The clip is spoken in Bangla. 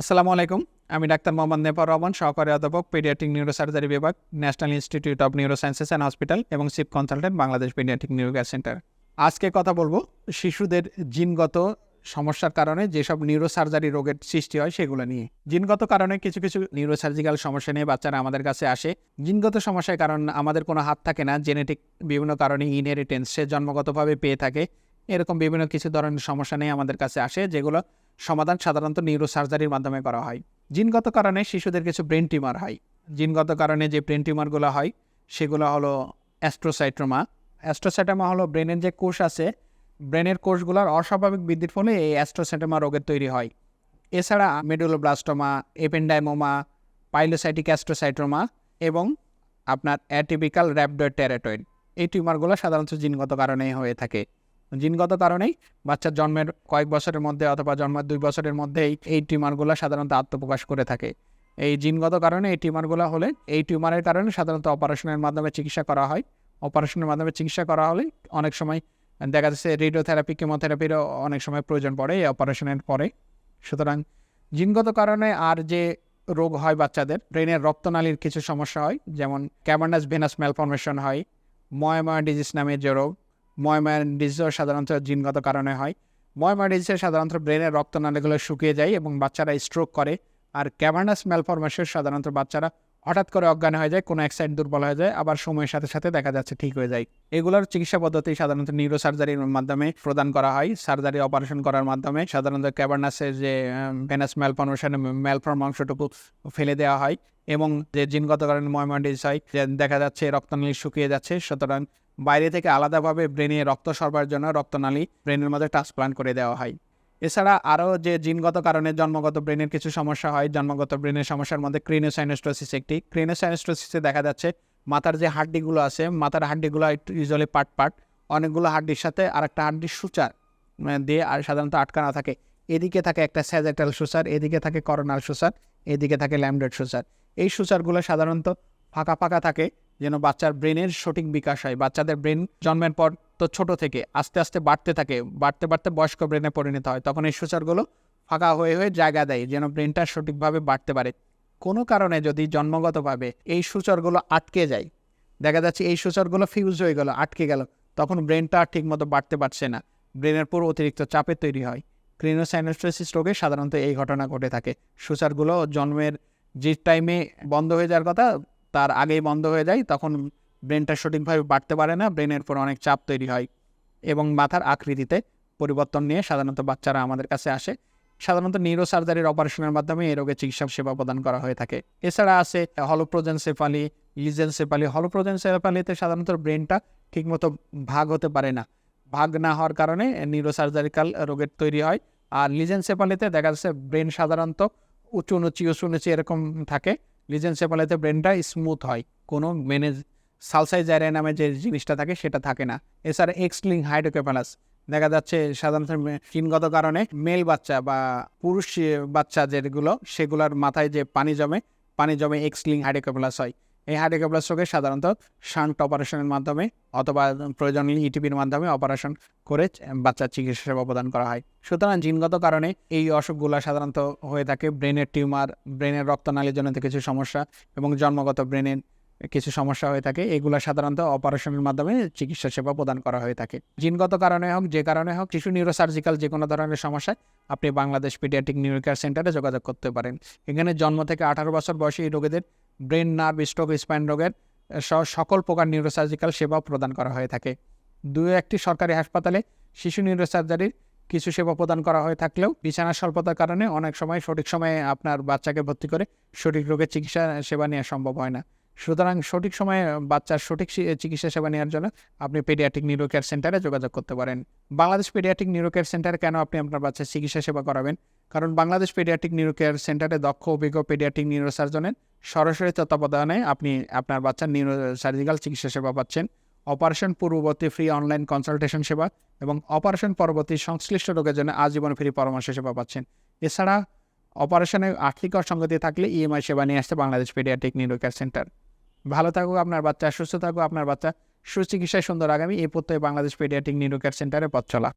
আসসালামু আলাইকুম। আমি ডাক্তার মোহাম্মদ নেপার রহমান, সহকারী অধ্যাপক, পেডিয়াট্রিক নিউরোসার্জারি বিভাগ, national institute of neurosciences and hospital এবং chief consultant Bangladesh pediatric neuro care centre. আজকে কথা বলব শিশুদের জিনগত সমস্যার কারণে যেসব নিউরোসার্জারি রোগের সৃষ্টি হয় সেগুলো নিয়ে। জিনগত কারণে কিছু কিছু নিউরোসার্জিক্যাল সমস্যা নিয়ে বাচ্চারা আমাদের কাছে আসে। জিনগত সমস্যার কারণ আমাদের কোনো হাত থাকে না, জেনেটিক বিভিন্ন কারণে ইনহেরিটেন্স সে জন্মগতভাবে পেয়ে থাকে। এরকম বিভিন্ন কিছু ধরনের সমস্যা নিয়ে আমাদের কাছে আসে, যেগুলো সমাধান সাধারণত নিউরোসার্জারির মাধ্যমে করা হয়। জিনগত কারণে শিশুদের কিছু ব্রেন টিউমার হয়। জিনগত কারণে যে ব্রেন টিউমারগুলো হয়, সেগুলো হলো অ্যাস্ট্রোসাইট্রোমা অ্যাস্ট্রোসাইটোমা হলো ব্রেনের যে কোষ আছে ব্রেনের কোষগুলোর অস্বাভাবিক বৃদ্ধির ফলে এই অ্যাস্ট্রোসাইটোমা রোগের তৈরি হয়। এছাড়া মেডুলোব্লাস্টোমা এপেন্ডাইমোমা পাইলোসাইটিক অ্যাস্ট্রোসাইট্রোমা এবং আপনার অ্যাটিপিক্যাল র্যাপডয়েড টেরাটয়েড এই টিউমারগুলো সাধারণত জিনগত কারণেই হয়ে থাকে। জিনগত কারণেই বাচ্চার জন্মের কয়েক বছরের মধ্যে অথবা জন্মের দুই বছরের মধ্যেই এই টিউমারগুলো সাধারণত আত্মপ্রকাশ করে থাকে। এই জিনগত কারণে এই টিউমারগুলো হলে এই টিউমারের কারণে সাধারণত অপারেশনের মাধ্যমে চিকিৎসা করা হয়। অপারেশনের মাধ্যমে চিকিৎসা করা হলে অনেক সময় দেখা যাচ্ছে রেডিওথেরাপি, কেমোথেরাপিরও অনেক সময় প্রয়োজন পড়ে এই অপারেশনের পরে। সুতরাং জিনগত কারণে আর যে রোগ হয় বাচ্চাদের, ব্রেনের রক্তনালীর কিছু সমস্যা হয়, যেমন ক্যাবার্নাস ভেনাস ম্যালফরমেশন হয়, ময়ময় ডিজিজ নামের যে রোগ ময়ময় ডিজিজও সাধারণত জিনগত কারণে হয়। ময়ময় ডিজিজে সাধারণত ব্রেনের রক্তনালীগুলো শুকিয়ে যায় এবং বাচ্চারা স্ট্রোক করে। আর ক্যাভার্নাস ম্যালফরমেশন সাধারণত বাচ্চারা হঠাৎ করে অজ্ঞান হয়ে যায়, কোনো এক সাইড দুর্বল হয়ে যায়, আবার সময়ের সাথে সাথে দেখা যাচ্ছে ঠিক হয়ে যায়। এগুলোর চিকিৎসা পদ্ধতি সাধারণত নিউরোসার্জারির মাধ্যমে প্রদান করা হয়। সার্জারি অপারেশন করার মাধ্যমে সাধারণত ক্যাভার্নাসের যে ভেনাস ম্যালফরমেশন ম্যালফর্ম অংশটুকু ফেলে দেওয়া হয় এবং যে জিনগত কারণে ময়মন্ডিস হয় দেখা যাচ্ছে রক্তনালী শুকিয়ে যাচ্ছে। সুতরাং বাইরে থেকে আলাদাভাবে ব্রেনে রক্ত সরবরাহের জন্য রক্তনালী ব্রেনের মধ্যে ট্রান্সপ্লান্ট করে দেওয়া হয়। এছাড়া আরও যে জিনগত কারণে জন্মগত ব্রেনের কিছু সমস্যা হয়, জন্মগত ব্রেনের সমস্যার মধ্যে ক্রিনোসাইনোস্টোসিস একটি। ক্রিনোসাইনোস্টোসিসে দেখা যাচ্ছে মাথার যে হাড্ডিগুলো আছে, মাথার হাড্ডিগুলো একটু ইউজুয়ালি পাট পাট, অনেকগুলো হাড্ডির সাথে আরেকটা হাড্ডির সূচার মানে দিয়ে আর সাধারণত আটকানা থাকে। এদিকে থাকে একটা স্যাজেটাল সুসার এদিকে থাকে করোনাল সুসার এদিকে থাকে ল্যামডেড সুচার। এই সুচারগুলো সাধারণত ফাঁকা ফাঁকা থাকে যেন বাচ্চার ব্রেনের সঠিক বিকাশ হয়। বাচ্চাদের ব্রেন জন্মের পর তো ছোট থেকে আস্তে আস্তে বাড়তে থাকে, বাড়তে বাড়তে বয়স্ক ব্রেনে পরিণত হয়। তখন এই সুচারগুলো ফাঁকা হয়ে হয়ে জায়গা দেয়, যেন ব্রেনটা সঠিকভাবে বাড়তে পারে। কোনো কারণে যদি জন্মগতভাবে এই সূচরগুলো আটকে যায়, দেখা যাচ্ছে এই সূচরগুলো ফিউজ হয়ে গেল, আটকে গেল, তখন ব্রেনটা আর ঠিকমতো বাড়তে পারছে না। ব্রেনের পুরো অতিরিক্ত চাপে তৈরি হয়। ক্রিনোসাইনোস্ট্রেসিস রোগে সাধারণত এই ঘটনা ঘটে থাকে। সূচারগুলো জন্মের যে টাইমে বন্ধ হয়ে যাওয়ার কথা তার আগেই বন্ধ হয়ে যায়, তখন ব্রেনটা সঠিকভাবে বাড়তে পারে না ব্রেনের উপর অনেক চাপ তৈরি হয় এবং মাথার আকৃতিতে পরিবর্তন নিয়ে সাধারণত বাচ্চারা আমাদের কাছে আসে। সাধারণত নিউরোসার্জারির অপারেশনের মাধ্যমে এই রোগের চিকিৎসা সেবা প্রদান করা হয়ে থাকে। এছাড়া আছে হলোপ্রোজেনসেফালি লিজেনসেফালি হলোপ্রোজেনসেফালিতে সাধারণত ব্রেনটা ঠিকমতো ভাগ হতে পারে না। ভাগ না হওয়ার কারণে নিউরোসার্জারিক্যাল রোগের তৈরি হয়। আর লিজেনসেফালিতে দেখা যাচ্ছে ব্রেন সাধারণত উঁচু নুচি উঁচু নুচি এরকম থাকে। লিজেনসেফালিতে ব্রেনটা স্মুথ হয়। কোনো মেনে সালসাই জায়রায় নামে যে জিনিসটা থাকে সেটা থাকে না। এছাড়া এক্সলিং হাইড্রোকেফালাস দেখা যাচ্ছে সাধারণত জিনগত কারণে মেল বাচ্চা বা পুরুষ বাচ্চা যেগুলো, সেগুলোর মাথায় যে পানি জমে পানি জমে এক্সলিং হাইড্রোকেফালাস হয়। এই হাইড্রোকেফালাস রোগে সাধারণত শান্ট অপারেশনের মাধ্যমে অথবা প্রয়োজনীয় ইটিপির মাধ্যমে অপারেশন করে বাচ্চার চিকিৎসা সেবা প্রদান করা হয়। সুতরাং জিনগত কারণে এই অসুখগুলো সাধারণত হয়ে থাকে ব্রেনের টিউমার, ব্রেনের রক্তনালীর জন্য কিছু সমস্যা এবং জন্মগত ব্রেনের কিছু সমস্যা হয়ে থাকে। এগুলো সাধারণত অপারেশনের মাধ্যমে চিকিৎসা সেবা প্রদান করা হয়ে থাকে। জিনগত কারণে হোক, যে কারণে হোক, শিশু নিউরোসার্জিক্যাল যে কোনো ধরনের সমস্যায় আপনি বাংলাদেশ পিডিয়াটিক নিউরোকেয়ার সেন্টারে যোগাযোগ করতে পারেন। এখানে জন্ম থেকে আঠারো বছর বয়সী এই রোগীদের ব্রেন, নার্ভ, স্ট্রোক, স্পাইন রোগের সকল প্রকার নিউরোসার্জিক্যাল সেবা প্রদান করা হয়ে থাকে। দু একটি সরকারি হাসপাতালে শিশু নিউরোসার্জারির কিছু সেবা প্রদান করা হয়ে থাকলেও বিছানার স্বল্পতার কারণে অনেক সময় সঠিক সময়ে আপনার বাচ্চাকে ভর্তি করে সঠিক রোগের চিকিৎসা, সেবা নেওয়া সম্ভব হয় না। সুতরাং সঠিক সময়ে বাচ্চার সঠিক চিকিৎসা সেবা নেওয়ার জন্য আপনি পেডিয়াটিক নিউরো কেয়ার সেন্টারে যোগাযোগ করতে পারেন। বাংলাদেশ পেডিয়াটিক নিউরো কেয়ার সেন্টারে কেন আপনি আপনার বাচ্চার চিকিৎসা সেবা করাবেন? কারণ বাংলাদেশ পেডিয়াটিক নিউরো কেয়ার সেন্টারে দক্ষ অভিজ্ঞ পেডিয়াটিক নিউরোসার্জনের সরাসরি তত্ত্বাবধানে আপনি আপনার বাচ্চার নিউরো সার্জিক্যাল চিকিৎসা সেবা পাচ্ছেন। অপারেশন পূর্ববর্তী ফ্রি অনলাইন কনসালটেশন সেবা এবং অপারেশন পরবর্তী সংশ্লিষ্ট রোগের জন্য আজীবন ফ্রি পরামর্শ সেবা পাচ্ছেন। এছাড়া অপারেশনে আর্থিক অসঙ্গতি থাকলে ইএমআই সেবা নিয়ে আসছে Bangladesh pediatric neuro care centre ভালো থাকুক, আপনার বাচ্চা সুস্থ থাকুক, আপনার বাচ্চা সুচিকিৎসায় সুন্দর। আগামী এই প্রত্যয় বাংলাদেশ পেডিয়াটিক নিউরো কেয়ার সেন্টারে পথ চলা।